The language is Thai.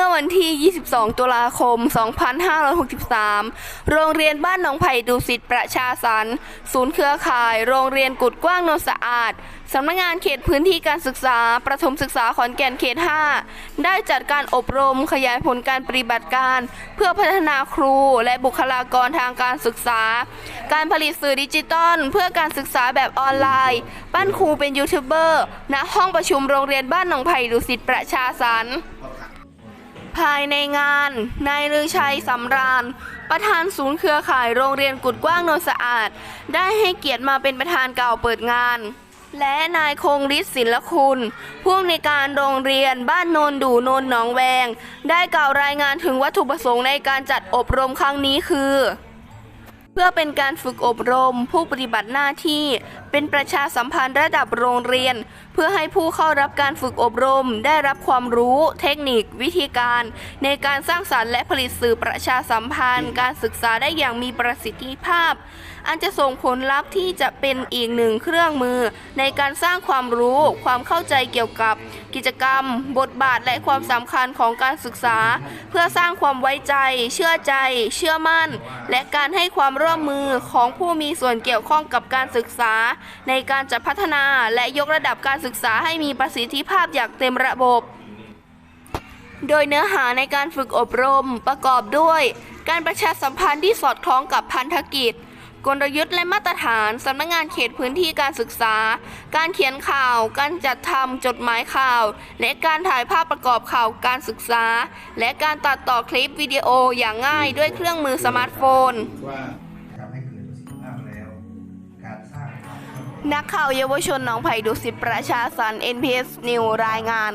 ื่อวันที่ 22 ตุลาคม 2563 โรงเรียนบ้านหนองไผ่ดุสิตประชาสรรค์ศูนย์เครือข่าย โรงเรียนกุดกว้างนนสะอาด สำนักงานเขตพื้นที่การศึกษา ประถมศึกษาขอนแก่นเขต 5 ได้จัดการอบรมขยายผลการปฏิบัติการ เพื่อพัฒนาครูและบุคลากรทางการศึกษา การผลิตสื่อดิจิตอลเพื่อการศึกษาแบบออนไลน์ปั้นครูเป็นยูทูบเบอร์ณห้องประชุมโรงเรียนบ้านหนองไผ่ดุสิตประชาสรรค์ ภายในงาน นายฤชัยสำราญ ประธานศูนย์เครือข่ายโรงเรียนกุดกว้างโนนสะอาด ได้ให้เกียรติมาเป็นประธานกล่าวเปิดงาน และนายคงฤทธิ์ศิลคุณผู้อำนวยการโรงเรียนบ้านโนนดูโนนหนองแวง ได้กล่าวรายงานถึงวัตถุประสงค์ในการจัดอบรมครั้งนี้คือ เพื่อเป็นการฝึกอบรม ผู้ปฏิบัติหน้าที่ เป็นประชาสัมพันธ์ระดับโรงเรียน เพื่อให้ผู้เข้ารับการฝึกอบรม ได้รับความรู้ เทคนิค วิธีการ ในการสร้างสารรค์และผลิตสื่อประชาสัมพันธ์ การศึกษาได้อย่างมีประสิทธิภาพ อันจะส่งผลลัพธ์ที่จะเป็นอีกหนึ่งเครื่องมือ ในการสร้างความรู้ ความเข้าใจเกี่ยวกับ กิจกรรม บทบาทและความสำคัญของการศึกษา เพื่อสร้างความไว้ใจ เชื่อใจ เชื่อมั่น และการให้ความร่วมมือของผู้มีส่วนเกี่ยวข้องกับการศึกษา ในการจะพัฒนาและยกระดับการศึกษาให้มีประสิทธิภาพอย่างเต็มระบบ โดยเนื้อหาในการฝึกอบรมประกอบด้วย การประชาสัมพันธ์ที่สอดคล้องกับพันธกิจ กลยุทธ์และมาตรฐานสำนักงานเขตพื้นที่การศึกษา การเขียนข่าว การจัดทำจดหมายข่าว และการถ่ายภาพประกอบข่าวการศึกษา และการตัดต่อคลิปวิดีโออย่างง่ายด้วยเครื่องมือสมาร์ทโฟน นักข่าวเยาวชนหนองไผ่ดุสิตประชาสัน NPS News รายงาน